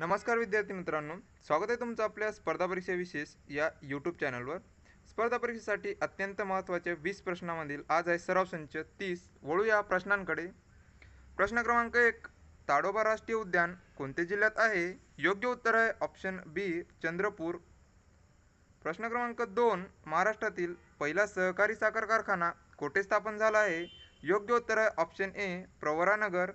नमस्कार विद्यार्थी मित्रांनो स्वागत आहे तुमचं आपल्या स्पर्धा परीक्षा विशेष या यूट्यूब चॅनलवर स्पर्धा परीक्षेसाठी अत्यंत महत्त्वाचे वीस प्रश्नामधील आज आहे सराव संच तीस. वळू या प्रश्नांकडे. प्रश्न क्रमांक एक ताडोबा राष्ट्रीय उद्यान कोणत्या जिल्ह्यात आहे? योग्य उत्तर आहे ऑप्शन बी चंद्रपूर. प्रश्न क्रमांक दोन महाराष्ट्रातील पहिला सहकारी साखर कारखाना कोठे स्थापन झाला आहे? योग्य उत्तर आहे ऑप्शन ए प्रवरानगर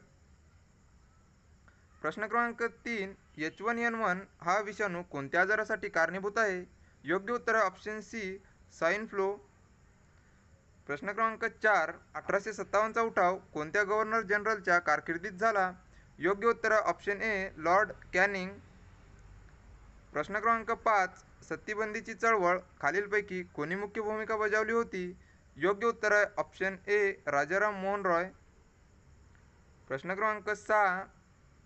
प्रश्न क्रमांक तीन एच वन एन वन हा विषाणू कोणत्या आजारासाठी कारणीभूत आहे? योग्य उत्तर ऑप्शन सी स्वाईन फ्लो. प्रश्न क्रमांक चार अठराशे सत्तावन्नचा उठाव कोणत्या गव्हर्नर जनरलच्या कारकिर्दीत झाला? योग्य उत्तर ऑप्शन ए लॉर्ड कॅनिंग प्रश्न क्रमांक पाच सत्तीबंदीची चळवळ खालीलपैकी कोणी मुख्य भूमिका बजावली होती? योग्य उत्तर आहे ऑप्शन ए राजाराम मोहन रॉय प्रश्न क्रमांक सहा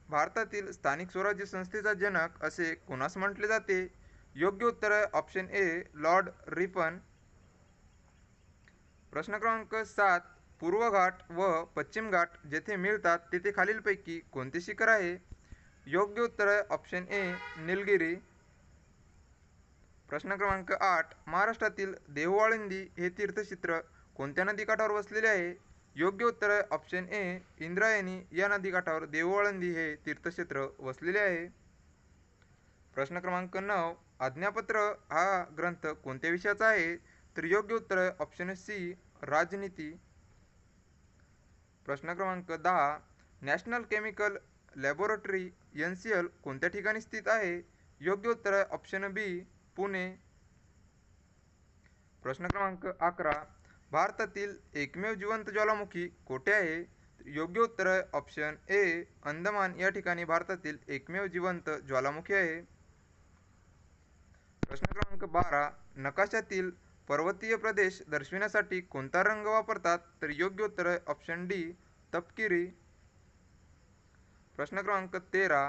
भारतातील स्थानिक स्वराज्य संस्थेचा जनक असे कोणास म्हटले जाते? योग्य उत्तर आहे ऑप्शन ए लॉर्ड रिपन प्रश्न क्रमांक सात पूर्व घाट व पश्चिम घाट जेथे मिळतात तेथे खालीलपैकी कोणते शिखर आहे? योग्य उत्तर आहे ऑप्शन ए निलगिरी प्रश्न क्रमांक आठ महाराष्ट्रातील देहूआळंदी हे तीर्थक्षेत्र कोणत्या नदीकाठावर वसलेले आहे? योग्य उत्तर आहे. ऑप्शन ए इंद्रायणी या नदीकाठावर देवळंदी हे तीर्थक्षेत्र वसलेले आहे. प्रश्न क्रमांक नऊ आज्ञापत्र हा ग्रंथ कोणत्या विषयाचा आहे? तर योग्य उत्तर आहे. ऑप्शन सी राजनीती. प्रश्न क्रमांक दहा national chemical laboratory N C L कोणत्या ठिकाणी स्थित आहे? योग्य उत्तर आहे. Option B Pune. प्रश्न क्रमांक अकरा भारतातील एकमेव जिवंत ज्वालामुखी कोठे आहे? योग्य उत्तर आहे ऑप्शन ए अंदमान. या ठिकाणी भारतातील एकमेव जिवंत ज्वालामुखी आहे. प्रश्न क्रमांक बारा नकाशातील पर्वतीय प्रदेश दर्शविण्यासाठी कोणता रंग वापरतात? तर योग्य उत्तर आहे ऑप्शन डी तपकिरी. प्रश्न क्रमांक तेरा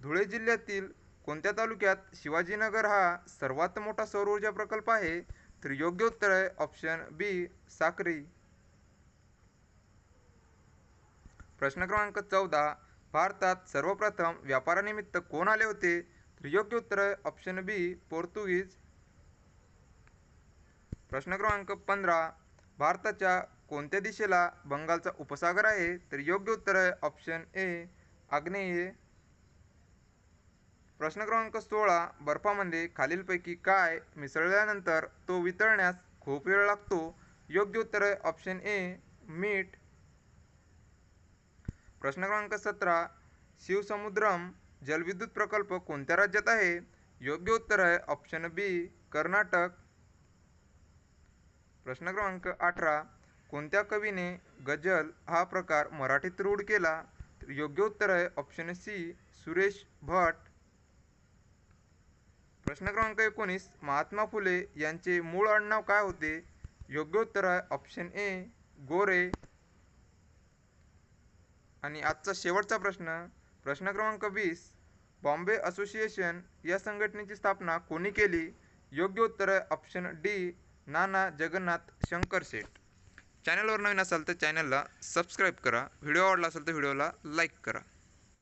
धुळे जिल्ह्यातील कोणत्या तालुक्यात शिवाजीनगर हा सर्वात मोठा सौर ऊर्जा प्रकल्प आहे? तर योग्य उत्तर आहे ऑप्शन बी साखरी. प्रश्न क्रमांक चौदा भारतात सर्वप्रथम व्यापारानिमित्त कोण आले होते? तर योग्य उत्तर आहे ऑप्शन बी पोर्तुगीज. प्रश्न क्रमांक पंधरा भारताच्या कोणत्या दिशेला बंगालचा उपसागर आहे? तर योग्य उत्तर आहे ऑप्शन ए आग्नेय. प्रश्न क्रमांक सोळा बर्फामध्ये खालीलपैकी काय मिसळल्यानंतर तो वितळण्यास खूप वेळ लागतो? योग्य उत्तर आहे ऑप्शन ए मीठ. प्रश्न क्रमांक सतरा शिवसमुद्रम जलविद्युत प्रकल्प कोणत्या राज्यात आहे? योग्य उत्तर आहे ऑप्शन बी कर्नाटक. प्रश्न क्रमांक अठरा कोणत्या कवीने गजल हा प्रकार मराठीत रूढ केला? योग्य उत्तर आहे ऑप्शन सी सुरेश भट. प्रश्न क्रमांक एकोणीस महात्मा फुले यांचे मूळ आडनाव काय होते? योग्य उत्तर आहे ऑप्शन ए गोरे. आणि आजचा शेवटचा प्रश्न प्रश्न क्रमांक वीस बॉम्बे असोसिएशन या संघटनेची स्थापना कोणी केली? योग्य उत्तर आहे ऑप्शन डी नाना जगन्नाथ शंकर शेठ. चॅनलवर नवीन असाल तर चॅनलला सबस्क्राईब करा. व्हिडिओ आवडला असेल तर व्हिडिओला लाईक करा.